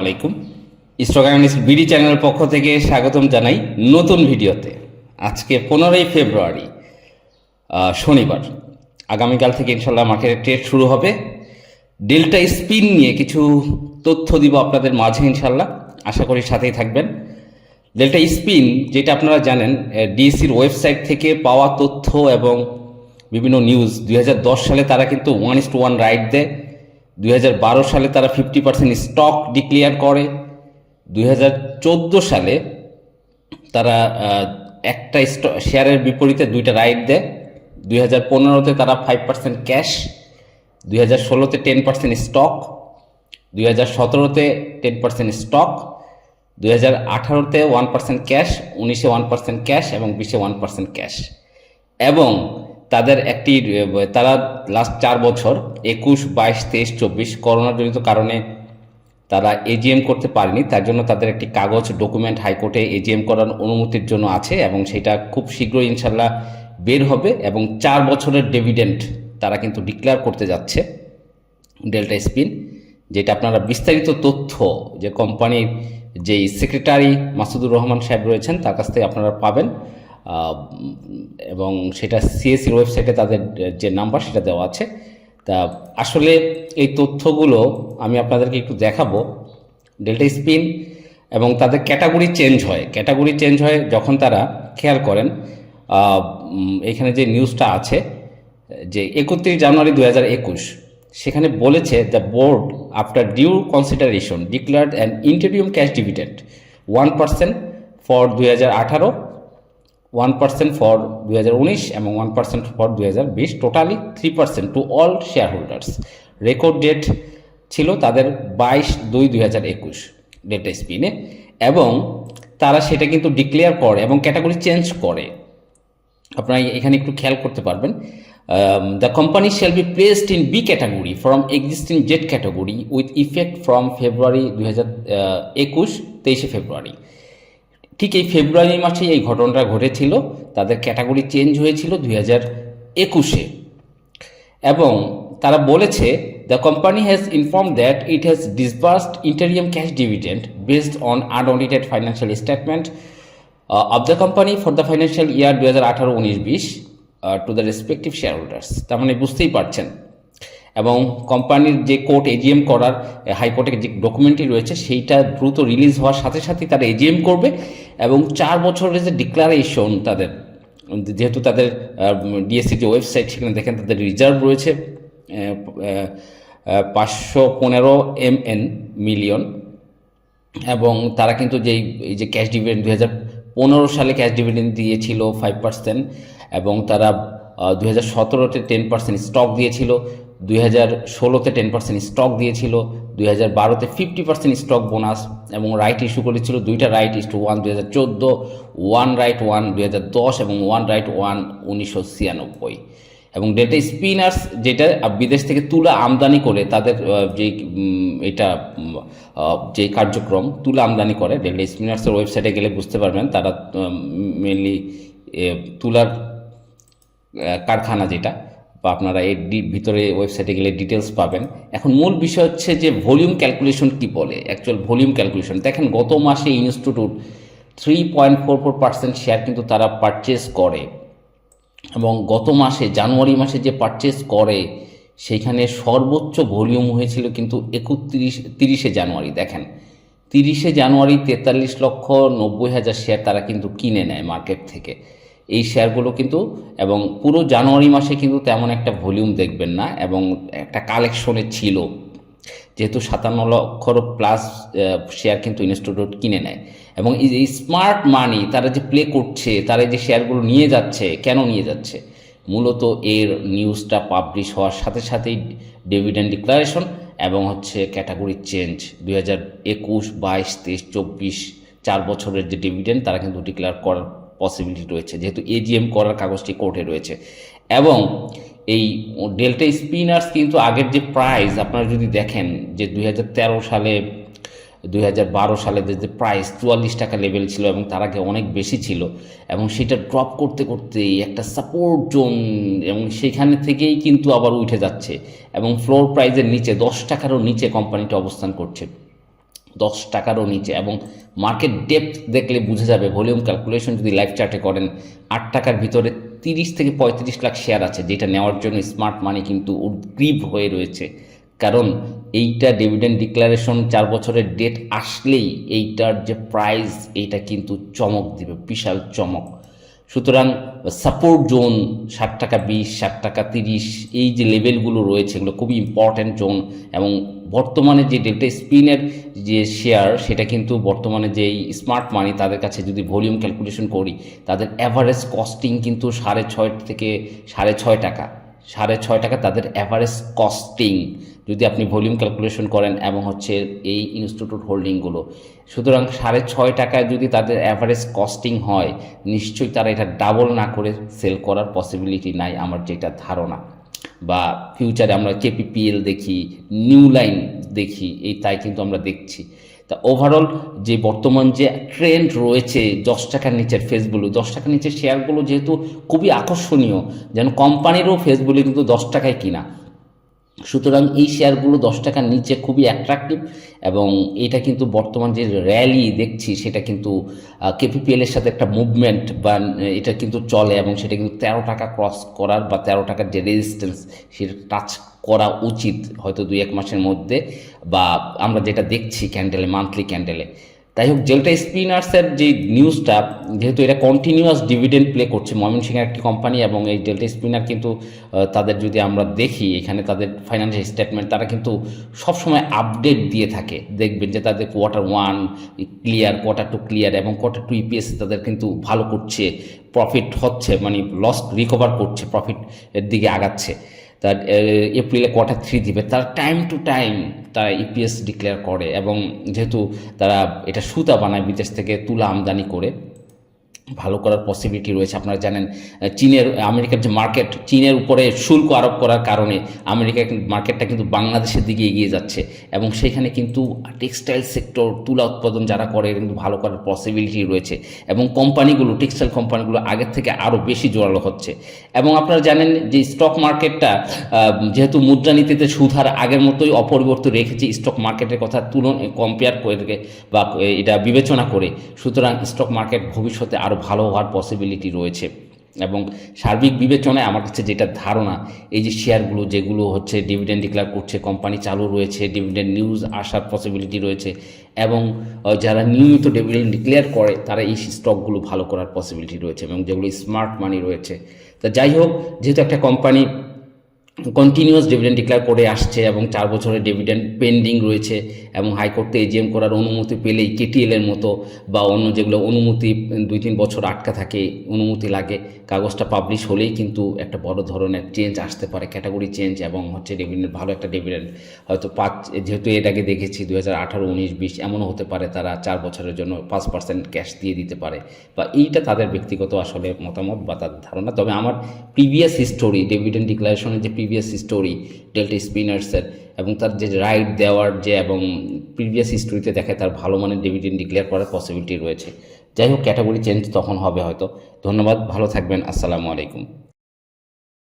আলাইকুম। Analyst BD চ্যানেলের পক্ষ থেকে স্বাগতম জানাই নতুন ভিডিওতে। আজকে পনেরোই ফেব্রুয়ারি শনিবার। আগামীকাল থেকে ইনশাল্লাহ মার্কেটের ট্রেড শুরু হবে। ডেল্টা স্পিন নিয়ে কিছু তথ্য দিব আপনাদের মাঝে ইনশাল্লাহ আশা করি সাথেই থাকবেন। ডেল্টা স্পিন যেটা আপনারা জানেন ডিএসির ওয়েবসাইট থেকে পাওয়া তথ্য এবং বিভিন্ন নিউজ দুই হাজার দশ সালে তারা কিন্তু ওয়ান ইস্ট ওয়ান রাইট দেয়। দুই হাজার বারো সালে তারা ফিফটি পার্সেন্ট স্টক ডিক্লেয়ার করে। দুই হাজার চোদ্দ সালে তারা একটা স্ট- শেয়ারের বিপরীতে দুইটা রাইট দেয়। দুই হাজার পনেরোতে তারা ফাইভ পার্সেন্ট ক্যাশ দুই হাজার ষোলোতে টেন পার্সেন্ট স্টক দুই হাজার সতেরোতে টেন পার্সেন্ট স্টক দুই হাজার আঠারোতে ওয়ান পার্সেন্ট ক্যাশ উনিশে ওয়ান পার্সেন্ট ক্যাশ এবং বিশে ওয়ান পার্সেন্ট ক্যাশ এবং তাদের একটি তারা লাস্ট চার বছর, একুশ, বাইশ, তেইশ, চব্বিশ করোনাজনিত কারণে তারা এজিএম করতে পারেনি। তার জন্য তাদের একটি কাগজ ডকুমেন্ট হাইকোর্টে এজিএম করার অনুমতির জন্য আছে এবং সেটা খুব শীঘ্রই ইনশাল্লাহ বের হবে এবং চার বছরের ডেভিডেন্ট তারা কিন্তু ডিক্লেয়ার করতে যাচ্ছে ডেল্টা স্পিন যেটা আপনারা বিস্তারিত তথ্য যে কোম্পানির যেই সেক্রেটারি মাসুদুর রহমান সাহেব রয়েছেন, তার কাছ থেকে আপনারা পাবেন। এবং সেটা সিএসির ওয়েবসাইটে তাদের যে নাম্বার সেটা দেওয়া আছে। তা আসলে এই তথ্যগুলো আমি আপনাদেরকে একটু দেখাবো। ডেল্টা স্পিন এবং তাদের ক্যাটাগরি চেঞ্জ হয়। ক্যাটাগরি চেঞ্জ হয় যখন তারা খেয়াল করেন এখানে যে নিউজটা আছে, যে একত্রিশ জানুয়ারি দু হাজার একুশ, সেখানে বলেছে the board after due consideration declared an interim cash dividend one percent for দুই হাজার আঠারো ওয়ান পার্সেন্ট ফর উনিশ এবং ওয়ান পার্সেন্ট ফর দুই হাজার বিশ totally three percent to all shareholders record date ছিল তাদের বাইশ দুই দুই হাজার একুশ ডেট স্পিনে এবং তারা সেটা কিন্তু ডিক্লেয়ার করে এবং ক্যাটাগরি চেঞ্জ করে। আপনারা এখানে একটু খেয়াল করতে পারবেন। The company shall be placed in B category from existing Z category with effect from February দুই হাজার একুশ, তেইশে ফেব্রুয়ারি ঠিক এই ফেব্রুয়ারি মাসে এই ঘটনাটা ঘটেছিল। তাদের ক্যাটাগরি চেঞ্জ হয়েছিল দুই হাজার একুশে। এবং তারা বলেছে the company has inform that it has disbursed interim cash dividend based on unaudited financial statement of the company for the financial year দু হাজার আঠারো উনিশ বিশ to the respective share holders তার মানে বুঝতেই পারছেন। এবং কোম্পানির যে কোর্ট এজিএম করার হাইকোর্টের যে ডকুমেন্টটি রয়েছে, সেইটা দ্রুত রিলিজ হওয়ার সাথে সাথেই তারা এজিএম করবে। এবং চার বছরের যে ডিক্লারেশন তাদের, যেহেতু তাদের ডিএসসি যে ওয়েবসাইট সেখানে দেখেন তাদের রিজার্ভ রয়েছে পাঁচশো পনেরো এম এন মিলিয়ন এবং তারা কিন্তু যেই, এই যে ক্যাশ ডিভিডেন্ড দুই হাজার পনেরো সালে ক্যাশ ডিভিডেন্ড দিয়েছিল ফাইভ পার্সেন্ট এবং তারা দু হাজার সতেরোতে টেন পার্সেন্ট স্টক দিয়েছিল। দুই হাজার ষোলোতে টেন পার্সেন্ট স্টক দিয়েছিল, দুই হাজার বারোতে ফিফটি পার্সেন্ট স্টক বোনাস এবং রাইট ইস্যু করেছিল দুইটা রাইট ইস্যু ওয়ান দুই হাজার চোদ্দ ওয়ান রাইট ওয়ান দুই হাজার দশ, এবং ওয়ান রাইট ওয়ান উনিশশো ছিয়ানব্বই। এবং ডেটা স্পিনার্স যেটা বিদেশ থেকে তুলা আমদানি করে, তাদের যে এটা যে কার্যক্রম, তুলা আমদানি করে ডেল্টা স্পিনার্সের ওয়েবসাইটে গেলে বুঝতে পারবেন, তারা মেনলি তুলার কারখানা যেটা। বা আপনারা এর ভিতরে ওয়েবসাইটে গেলে ডিটেলস পাবেন। এখন মূল বিষয় হচ্ছে যে ভলিউম ক্যালকুলেশন কি বলে? অ্যাকচুয়াল ভলিউম ক্যালকুলেশন দেখেন, গত মাসে institute three point four four percent share কিন্তু তারা পারচেস করে। এবং গত মাসে, জানুয়ারি মাসে যে পারচেস করে সেইখানে সর্বোচ্চ ভলিউম হয়েছিল কিন্তু একত্রিশ, তিরিশে জানুয়ারি। দেখেন, তিরিশে জানুয়ারি তেতাল্লিশ লক্ষ নব্বই হাজার শেয়ার তারা কিন্তু কিনে নেয় মার্কেট থেকে। এই শেয়ারগুলো কিন্তু এবং পুরো জানুয়ারি মাসে কিন্তু তেমন একটা ভলিউম দেখবেন না এবং একটা কালেকশনে ছিল। যেহেতু সাতান্ন লক্ষর প্লাস শেয়ার কিন্তু ইনস্টিটিউট কিনে নেয়। এবং এই স্মার্ট মানি তারা যে প্লে করছে, তারা যে শেয়ারগুলো নিয়ে যাচ্ছে, কেন নিয়ে যাচ্ছে? মূলত এর নিউজটা পাবলিশ হওয়ার সাথে সাথেই ডিভিডেন্ড ডিক্লারেশন এবং হচ্ছে ক্যাটাগরি চেঞ্জ দুই হাজার একুশ, বাইশ, তেইশ, চব্বিশ, চার বছরের যে ডিভিডেন্ড তারা কিন্তু ডিক্লেয়ার করার পসিবিলিটি রয়েছে। যেহেতু এজিএম করার কাগজটি কোর্টে রয়েছে। এবং এই ডেল্টা স্পিনার্স কিন্তু আগের যে প্রাইস আপনারা যদি দেখেন যে দুই হাজার তেরো সালে, দুই হাজার বারো সালে যে প্রাইস চুয়াল্লিশ টাকা লেভেল ছিল এবং তার আগে অনেক বেশি ছিল এবং সেটা ড্রপ করতে করতে একটা সাপোর্ট জোন এবং সেখানে থেকেই কিন্তু আবার উঠে যাচ্ছে এবং ফ্লোর প্রাইজের নিচে, দশ টাকারও নিচে কোম্পানিটা অবস্থান করছে। দশ টাকারও নিচে এবং মার্কেট ডেপথ দেখলে বুঝে যাবে। ভলিউম ক্যালকুলেশন যদি লাইভ চার্টে করেন, আট টাকার ভিতরে তিরিশ থেকে পঁয়ত্রিশ লাখ শেয়ার আছে, যেটা নেওয়ার জন্য স্মার্ট মানি কিন্তু উদ্গ্রীব হয়ে রয়েছে। কারণ এইটা ডিভিডেন্ড ডিক্লারেশন চার বছরের ডেট আসলেই এইটার যে প্রাইস এইটা কিন্তু চমক দিবে, বিশাল চমক। সুতরাং সাপোর্ট জোন ষাট টাকা বিশ, ষাট টাকা তিরিশ, এই যে লেভেলগুলো রয়েছে, এগুলো খুবই ইম্পর্ট্যান্ট জোন এবং বর্তমানে যে ডেল্টা স্পিনের যে শেয়ার সেটা কিন্তু বর্তমানে যে স্মার্ট মানি তাদের কাছে যদি ভলিউম ক্যালকুলেশন করি, তাদের অ্যাভারেজ কস্টিং কিন্তু সাড়ে ছয় থেকে সাড়ে ছয় টাকা। সাড়ে ছয় টাকা তাদের অ্যাভারেজ কস্টিং যদি আপনি ভলিউম ক্যালকুলেশন করেন এবং হচ্ছে এই ইনস্টিটিউট হোল্ডিংগুলো সুতরাং সাড়ে ছয় টাকায় যদি তাদের অ্যাভারেজ কস্টিং হয়, নিশ্চয়ই তারা এটা ডাবল না করে সেল করার পসিবিলিটি নাই আমার যেটা ধারণা। বা ফিউচারে আমরা কেপিপিএল দেখি নিউ লাইন দেখি, এই তাই কিন্তু আমরা দেখছি। তা ওভারঅল যে বর্তমান যে ট্রেন্ড রয়েছে দশ টাকার নিচের ফেসগুলো দশ টাকার নিচের শেয়ারগুলো যেহেতু খুবই আকর্ষণীয়, যেন কোম্পানিরও ফেসগুলো কিন্তু দশ টাকায় কিনা। সুতরাং এই শেয়ারগুলো দশ টাকার নিচে খুবই অ্যাট্রাকটিভ এবং এটা কিন্তু বর্তমান যে র্যালি দেখছি সেটা কিন্তু কেপিপিএল এর সাথে একটা মুভমেন্ট বা এটা কিন্তু চলে এবং সেটা কিন্তু তেরো টাকা ক্রস করার বা তেরো টাকার যে রেজিস্ট্যান্স সেটা টাচ করা উচিত হয়তো দুই এক মাসের মধ্যে বা আমরা যেটা দেখছি ক্যান্ডেলে মান্থলি ক্যান্ডেলে। তাই হোক ডেল্টা স্পিনার্সের যে নিউজটা যেহেতু এটা কন্টিনিউয়াস ডিভিডেন্ড প্লে করছে ময়মনসিংহের একটি কোম্পানি এবং এই ডেল্টা স্পিনার কিন্তু তাদের যদি আমরা দেখি, এখানে তাদের ফাইন্যান্সিয়াল স্টেটমেন্ট তারা কিন্তু সবসময় আপডেট দিয়ে থাকে। দেখবেন যে তাদের quarter one clear quarter two clear এবং কোয়ার্টার টু ইপিএস তাদের কিন্তু ভালো করছে প্রফিট হচ্ছে মানে লস রিকভার করছে প্রফিট এর দিকে আগাচ্ছে। তার এপ্রিলে কোয়ার্টার থ্রি দিবে। তার টাইম টু টাইম তারা ইপিএস ডিক্লেয়ার করে এবং যেহেতু তারা এটা সুতা বানায় বিদেশ থেকে তুলা আমদানি করে ভালো করার পসিবিলিটি রয়েছে। আপনারা জানেন চীনের, আমেরিকার যে মার্কেট চীনের উপরে শুল্ক আরোপ করার কারণে আমেরিকার কিন্তু মার্কেটটা কিন্তু বাংলাদেশের দিকে এগিয়ে যাচ্ছে এবং সেখানে কিন্তু টেক্সটাইল সেক্টর তুলা উৎপাদন যারা করে কিন্তু ভালো করার পসিবিলিটি রয়েছে এবং কোম্পানিগুলো টেক্সটাইল কোম্পানিগুলো আগের থেকে আরও বেশি জোরালো হচ্ছে। এবং আপনারা জানেন যে স্টক মার্কেটটা যেহেতু মুদ্রানীতিতে সুধার আগের মতোই অপরিবর্তিত রেখেছে স্টক মার্কেটের কথা তুলন কম্পেয়ার করে বা এটা বিবেচনা করে, সুতরাং স্টক মার্কেট ভবিষ্যতে আরও ভালো হওয়ার পসিবিলিটি রয়েছে। এবং সার্বিক বিবেচনায় আমার কাছে যেটা ধারণা, এই যে শেয়ারগুলো যেগুলো হচ্ছে ডিভিডেন্ড ডিক্লেয়ার করছে কোম্পানি চালু রয়েছে ডিভিডেন্ড নিউজ আসার পসিবিলিটি রয়েছে, এবং যারা নিয়মিত ডিভিডেন্ড ডিক্লেয়ার করে, তারা এই স্টকগুলো ভালো করার পসিবিলিটি রয়েছে এবং যেগুলো স্মার্ট মানি রয়েছে। তা যাই হোক, যেহেতু একটা কোম্পানি কন্টিনিউয়াস ডিভিডেন্ড ডিক্লেয়ার করে আসছে এবং চার বছরের ডিভিডেন্ড পেন্ডিং রয়েছে এবং হাইকোর্টে এজিএম করার অনুমতি পেলেই কেটিএল এর মতো বা অন্য যেগুলো অনুমতি দুই তিন বছর আটকা থাকে, অনুমতি লাগে, কাগজটা পাবলিশ হলেই কিন্তু একটা বড় ধরনের চেঞ্জ আসতে পারে ক্যাটাগরি চেঞ্জ এবং হচ্ছে ডিভিডেন্ড ভালো একটা ডিভিডেন্ড হয়তো পাঁচ, যেহেতু আগে দেখেছি দু হাজার আঠারো, উনিশ, বিশ, এমনও হতে পারে তারা চার বছরের জন্য পাঁচ পার্সেন্ট ক্যাশ দিয়ে দিতে পারে বা এইটা তাদের ব্যক্তিগত আসলে মতামত বা তাদের ধারণা। তবে আমার প্রিভিয়াস হিস্টোরি ডিভিডেন্ড ডিক্লারেশনের যে প্রিভিয়াস স্টোরি ডেল্টা স্পিনার্সের এবং তার যে রাইট দেওয়ার যে এবং প্রিভিয়াস হিস্টোরিতে দেখে তার ভালো মানের ডিভিডেন্ড ডিক্লেয়ার করার পসিবিলিটি রয়েছে। যাই হোক ক্যাটাগরি চেঞ্জ তখন হবে হয়তো। ধন্যবাদ, ভালো থাকবেন, আসসালামু আলাইকুম।